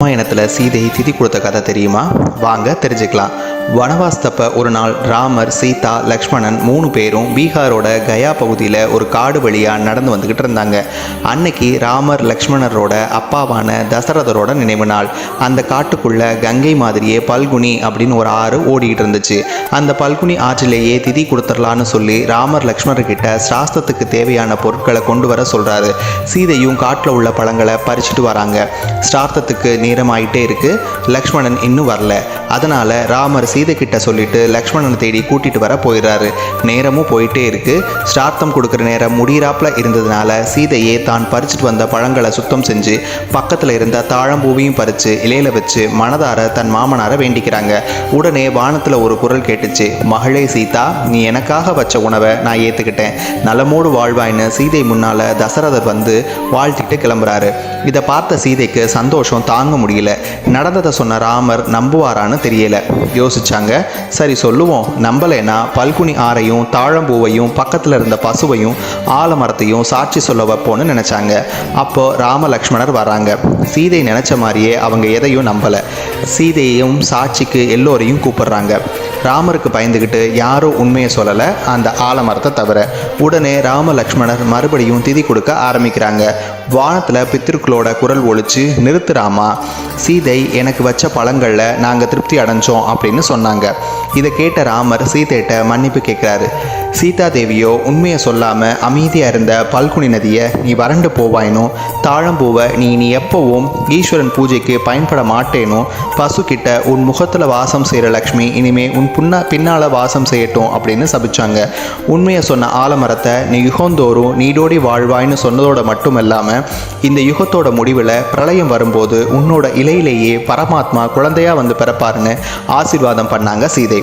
ராமாயணத்தில் சீதையை திதி கொடுத்த கதை தெரியுமா? வாங்க தெரிஞ்சுக்கலாம். வனவாஸ்தப்ப ஒரு நாள் ராமர் சீதா லக்ஷ்மணன் மூணு பேரும் பீகாரோட கயா பகுதியில் ஒரு காடு வழியாக நடந்து வந்துக்கிட்டு இருந்தாங்க. அன்னைக்கு ராமர் லக்ஷ்மணரோட அப்பாவான தசரதரோட நினைவு நாள். அந்த காட்டுக்குள்ள கங்கை மாதிரியே பல்குனி அப்படின்னு ஒரு ஆறு ஓடிக்கிட்டு இருந்துச்சு. அந்த பல்குனி ஆற்றிலேயே திதி கொடுத்துடலான்னு சொல்லி ராமர் லக்ஷ்மணர்கிட்ட சாஸ்திரத்துக்கு தேவையான பொருட்களை கொண்டு வர சொல்கிறாரு சீதையும் காட்டில் உள்ள பழங்களை பறிச்சுட்டு வராங்க. ஸ்ரார்த்தத்துக்கு நேரமாயிட்டே இருக்கு. லக்ஷ்மணன் இன்னும் வரல. அதனால ராமர் சீதை கிட்ட சொல்லிட்டு லக்ஷ்மணனை தேடி கூட்டிட்டு வர போயிடுறாரு. நேரமும் போயிட்டே இருக்கு. ஸ்டார்த்தம் கொடுக்குற நேரம் முடியிறாப்பில் இருந்ததுனால சீதையே தான் பறிச்சுட்டு வந்த பழங்களை சுத்தம் செஞ்சு பக்கத்தில் இருந்த தாழம்பூவையும் பறித்து இலையில வச்சு மனதார தன் மாமனாரை வேண்டிக்கிறாங்க. உடனே வானத்தில் ஒரு குரல் கேட்டுச்சு. மகளே சீதா நீ எனக்காக வச்ச உணவை நான் ஏற்றுக்கிட்டேன் நலமோடு வாழ்வாயின்னு சீதை முன்னால் தசரதர் வந்து வாழ்த்திட்டு கிளம்புறாரு. இதை பார்த்த சீதைக்கு சந்தோஷம் தாங்க முடியல. நடந்ததை சொன்ன ராமர் நம்புவாரான்னு தெரியல. யோசிச்சாங்க. சரி சொல்லுவோம். நம்பலைன்னா பல்குனி ஆறையும் தாழம்பூவையும் பக்கத்தில் இருந்த பசுவையும் ஆலமரத்தையும் சாட்சி சொல்ல வைப்போன்னு நினச்சாங்க. அப்போ ராமலக்ஷ்மணர் வராங்க சீதை நினச்ச மாதிரியே அவங்க எதையும் நம்பலை. சீதையையும் சாட்சிக்கு எல்லோரையும் கூப்பிடுறாங்க. ராமருக்கு பயந்துக்கிட்டு யாரும் உண்மையை சொல்லலை அந்த ஆலமரத்தை தவிர. உடனே ராமலக்ஷ்மணர் மறுபடியும் திதி கொடுக்க ஆரம்பிக்கிறாங்க. வானத்தில் பித்திருக்களோட குரல் ஒழிச்சு நிறுத்துறாமா சீதை எனக்கு வச்ச பழங்களில் நாங்கள் திருப்தி அடைஞ்சோம் அப்படின்னு சொன்னாங்க. இதை கேட்ட ராமர் சீதையிட்ட மன்னிப்பு கேட்குறாரு. சீதா தேவியோ உண்மையை சொல்லாமல் அமைதியாக இருந்த பல்குனி நதியை நீ வறண்டு போவாயினும் தாழம்பூவை நீ நீ எப்போவும் ஈஸ்வரன் பூஜைக்கு பயன்பட மாட்டேனும் பசுக்கிட்ட உன் முகத்தில் வாசம் செய்கிற லக்ஷ்மி இனிமே உன் புண்ணா பின்னால் வாசம் செய்யட்டும் அப்படின்னு சபிச்சாங்க. உண்மையை சொன்ன ஆலமரத்தை நீ யுகந்தோறும் நீடோடி வாழ்வாய்ன்னு சொன்னதோட மட்டும் இல்லாமல் இந்த யுகத்தோட முடிவில் பிரளயம் வரும்போது உன்னோட இலையிலேயே பரமாத்மா குழந்தையா வந்து பிறப்பாருன்னு ஆசீர்வாதம் பண்ணாங்க சீதை.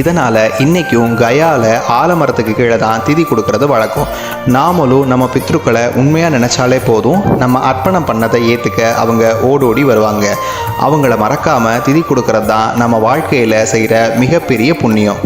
இதனால் இன்றைக்கும் கயால ஆலமரத்துக்கு கீழே தான் திதி கொடுக்கறது வழக்கம். நாமளும் நம்ம பித்ருக்களை உண்மையாக நினச்சாலே போதும் நம்ம அர்ப்பணம் பண்ணதை ஏற்றுக்க அவங்க ஓடோடி வருவாங்க. அவங்கள மறக்காமல் திதி கொடுக்கறது தான் நம்ம வாழ்க்கையில் செய்கிற மிகப்பெரிய புண்ணியம்.